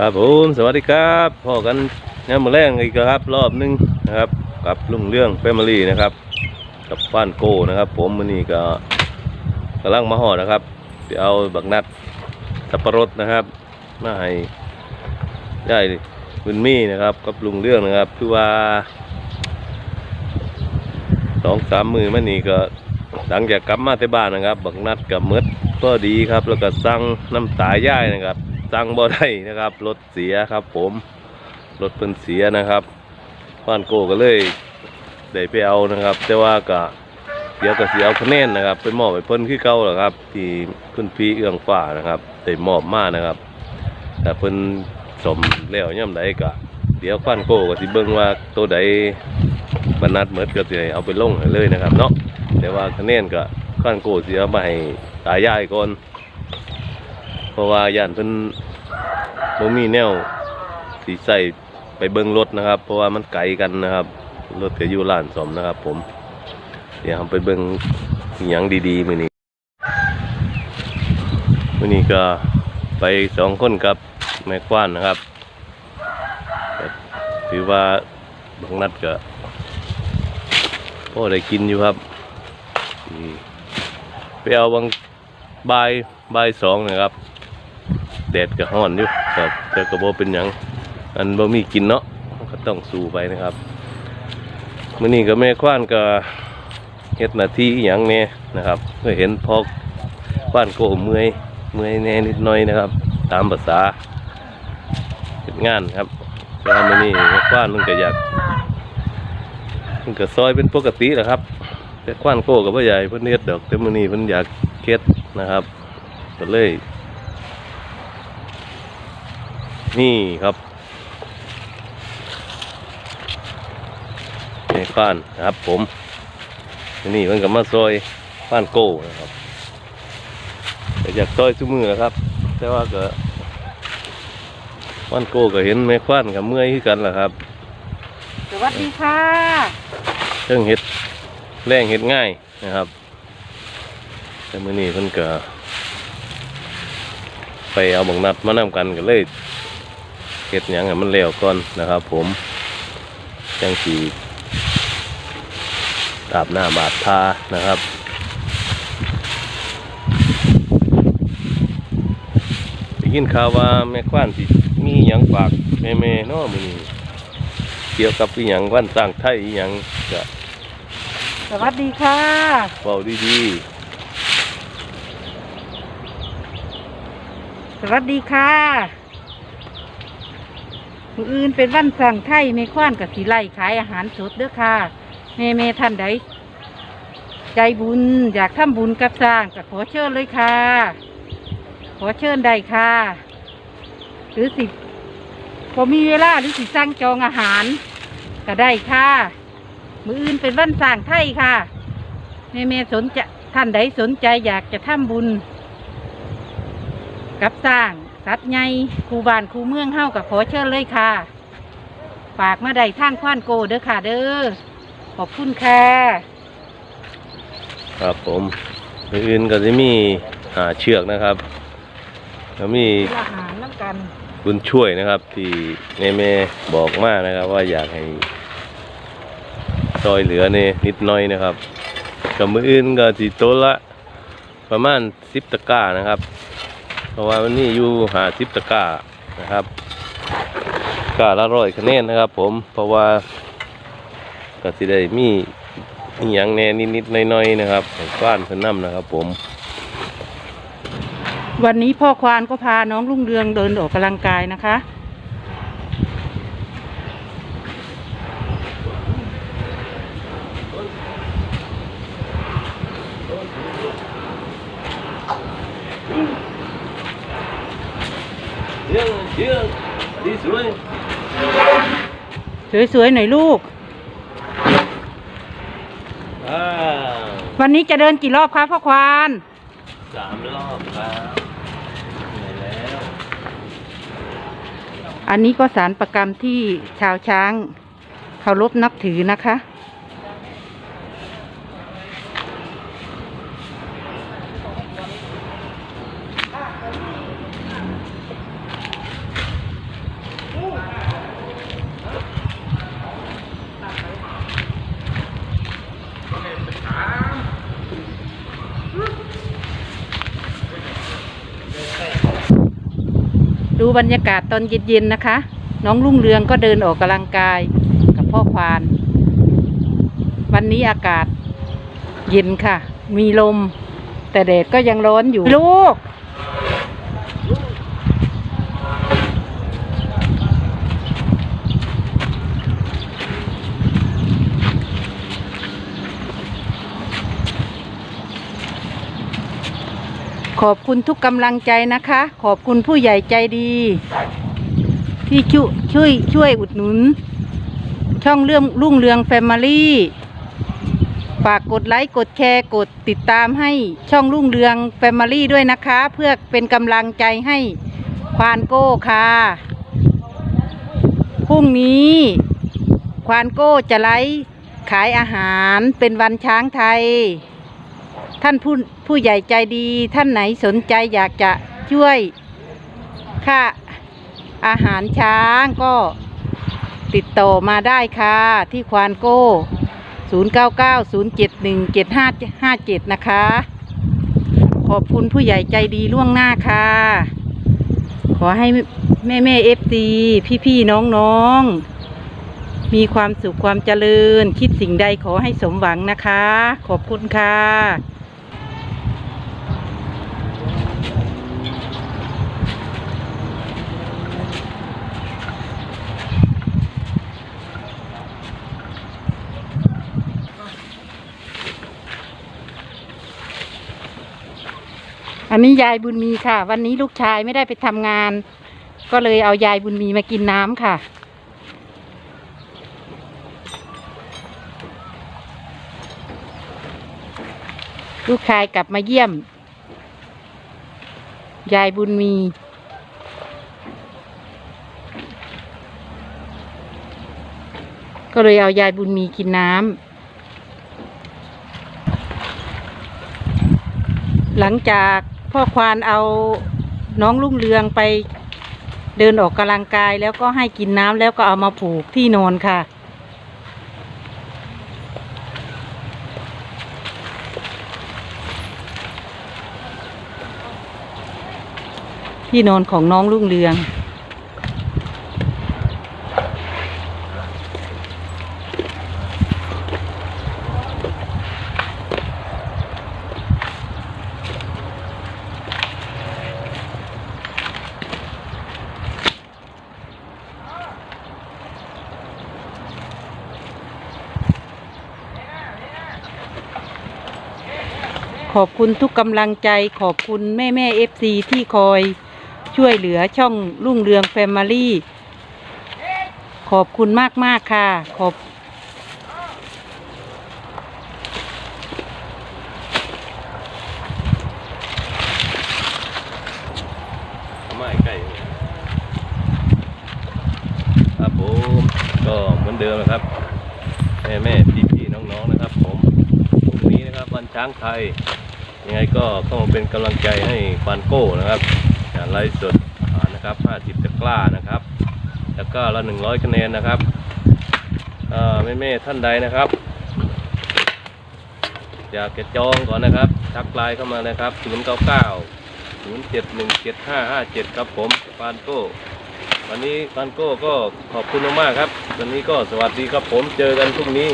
ครับผมสวัสดีครับพ่อกันงานมาแรงอีกครับ รอบหนึงนะครับ กับลุงเรื่องแฟมิลี่นะครับ กับฟ้านโก้นะครับ ผมมันนี่ก็กำลังมาหอดนะครับไปเอาบักนัดสับปะรดนะครับมาให้ได้บุญมีนะครับ กับลุงเรื่องนะครับคือว่าสองสามมือมันนี่ก็หลังจากกลับมาที่บ้านนะครับ บักนัดกับมืดก็ดีครับ แล้วก็สั่งน้ำตาย่ายนะครับ สั่งบ่ได้นะครับ รถเสียครับ ผมรถเพิ่นเสียนะครับบ้านโกก็เลยได้ไปเอานะครับ แต่ว่าก็เดี๋ยวก็เสียเอาคะแนนนะครับไปมอบให้เพิ่นคือเก่าแหละครับ ที่เพิ่นพี่เอื้องฟ้านะครับได้มอบมานะครับ แต่เพิ่นสมแล้วย่ำใดก็เดี๋ยวบ้านโกก็สิเบิ่งว่าตัวใดบรรนัดเหมือนก็สิเอาไปลงให้เลยนะครับ เนาะแต่ว่าคะแนนก็บ้านโกสิเอามาให้ตายายก่อน เพราะว่าย่านเพิ่นบ่มีแนวสีใส่ไปเบิ่งรถนะครับ เพราะว่ามันไกลกันนะครับรถก็อยู่ร้านสมนะครับ ผม เดี๋ยวไปเบิ่งอหยังดีๆมื้อนี้มื้อนี้ก็ไปสองคนกับแม่กว้านนะครับถือว่าบางนัดก็พ่อได้กินอยู่ครับไปเอาบางบ่ายบายสองนะครับ แดดก็ร้อนอยู่ครับแต่ก็บ่เป็นหยังอันบ่มีกินเนาะก็ต้องสู้ไปนะครับมื้อนี้ก็แม่คว้านก็เฮ็ดหน้าที่อหยังแน่นะครับก็เห็นพอกคว้านโกเมื่อยเมื่อยแน่นิดหน่อยนะครับ ตามภาษาเฮ็ดงานครับแต่มื้อนี้แม่คว้านมันก็อยากมันก็ซอยเป็นปกติแหละครับ แต่คว้านโกก็บ่ใหญ่เพิ่นเฮ็ดดอกแต่มื้อนี้เพิ่นอยากเฮ็ดนะครับก็เลย นี่ครับนี่ฟ้านนะครับผม นี่มันก็มาซอยฟ้านโก้นะครับแต่อยากซอยซุ้มือนะครับ แต่ว่าก็ฟ้านโก้ก็เห็นแม่ฟ้านกับเมื่อยคือกันแหละครับ สวัสดีค่ะเรื่องเห็ดแรงเห็ดง่ายนะครับแต่มื่อนี้เพิ่นก็ไปเอาบังนัดมานำกันก็เลย เห็ดหยังให้มันแล้วก่อนนะครับ ผมจังสีอาบหน้าบาดทานะครับได้ยินข่าวว่าแม่ควานสิมีหยังฝากแม่ๆเนาะมื้อนี้เกี่ยวกับอีหยังวันสร้างไทยอีหยังก็สวัสดีค่ะเบาดีสวัสดีค่ะ มืออื่นเป็นวันสั่งไทยเมคว้านกับสีไล่ขายอาหารสดเด้อค่ะเมเมท่านใดใจบุญอยากทำบุญกับสร้างก็ขอเชิญเลยค่ะ ขอเชิญได้ค่ะ หรือสิพอมีเวลาหรือสิสั่งจองอาหารก็ได้ค่ะ มืออื่นเป็นวันสร้างไทยค่ะแม่แม่สนใจท่านใดสนใจอยากจะทำบุญกับสร้าง สัตว์ใหญ่ครูบานครูเมืองเฮากับขอเชิญเลยค่ะฝากมาได้ทางควานโกเด้อค่ะเด้อขอบคุณค่ะๆครับผมมืออื่นก็จะมีหาเชือกนะครับแล้วมีอาหารน้ำกันคุณช่วยนะครับ ที่แม่แม่ๆบอกมานะครับ ว่าอยากให้ซอยเหลือเนี่ยนิดหน้อยนะครับกับมืออื่นก็จีโตะละประมาณสิบตะกร้านะครับ เพราะว่าวันนี้อยู่หาทิพตะก้านะครับก้าละร้อยคะแนนนะครับ ผมเพราะว่าก็สิได้มีอย่างแน่นิดๆน้อยๆนะครับให้ฟ้านเพิ่นนำนะครับ ผม วันนี้พ่อควานก็พาน้องรุ่งเรืองเดินออกกำลังกายนะคะ เชื่องเชื่องดี สวยสวยๆหน่อยลูกอ่าวันนี้จะเดินกี่รอบคะพ่อควานสามรอบครับเหนื่อยแล้วอันนี้ก็สารประกรรมที่ชาวช้างเคารพนับถือนะคะ ดูบรรยากาศตอนเย็นๆนะคะ น้องรุ่งเรืองก็เดินออกกำลังกายกับพ่อควาน วันนี้อากาศเย็นค่ะ มีลม แต่แดดก็ยังร้อนอยู่ลูก ขอบคุณทุกกำลังใจนะคะ ขอบคุณผู้ใหญ่ใจดี ที่ช่วยช่วยช่วยอุดหนุน ช่องเรื่องรุ่งเรืองแฟมิลี่ฝากกดไลค์กดแชร์กดติดตามให้ช่องรุ่งเรืองแฟมิลี่ด้วยนะคะ เพื่อเป็นกำลังใจให้ควานโก้ค่ะพรุ่งนี้ควานโก้จะไลฟ์ขายอาหารเป็นวันช้างไทย ท่านผู้ผู้ใหญ่ใจดีท่านไหนสนใจอยากจะช่วยค่าอาหารช้างก็ติดต่อมาได้ค่ะ ที่ควานโก้ 0990717557 นะคะ ขอบคุณผู้ใหญ่ใจดีล่วงหน้าค่ะ ขอให้แม่แม่เอฟซีพี่พี่น้องน้องมีความสุขความเจริญ คิดสิ่งใดขอให้สมหวังนะคะ ขอบคุณค่ะ อันนี้ยายบุญมีค่ะ วันนี้ลูกชายไม่ได้ไปทำงาน ก็เลยเอายายบุญมีมากินน้ำค่ะ ลูกชายกลับมาเยี่ยม ยายบุญมีก็เลยเอายายบุญมีกินน้ำ หลังจาก พ่อควานเอาน้องลุงเรืองไปเดินออกกำลังกายแล้วก็ให้กินน้ำแล้วก็เอามาผูกที่นอนค่ะ ที่นอนของน้องลุงเรือง ขอบคุณทุกกำลังใจขอบคุณแม่แม่เอฟซีที่คอยช่วยเหลือช่องรุ่งเรืองแฟมิลี่ขอบคุณมากมากค่ะ ขอบ ไม่ใกล้ครับผมก็เหมือนเดิมนะครับ แม่แม่พี่พี่ๆน้องๆนะครับ ช้างไทย ยังไงก็เข้ามาเป็นกำลังใจให้ฟานโก้นะครับการไลฟ์สดอาหารนะครับ50ตะกร้านะครับตะกร้าละ100คะแนนนะครับแม่แม่ๆท่านใดนะครับอยากจะจองก่อนนะครับทักไลน์เข้ามานะครับ099ศูนย์เจ็ดหนึ่งเจ็ดห้าห้าเจ็ดครับผมปานโก้ วันนี้ปานโก้ก็ขอบคุณมากๆครับ วันนี้ก็สวัสดีครับผมเจอกันพรุ่งนี้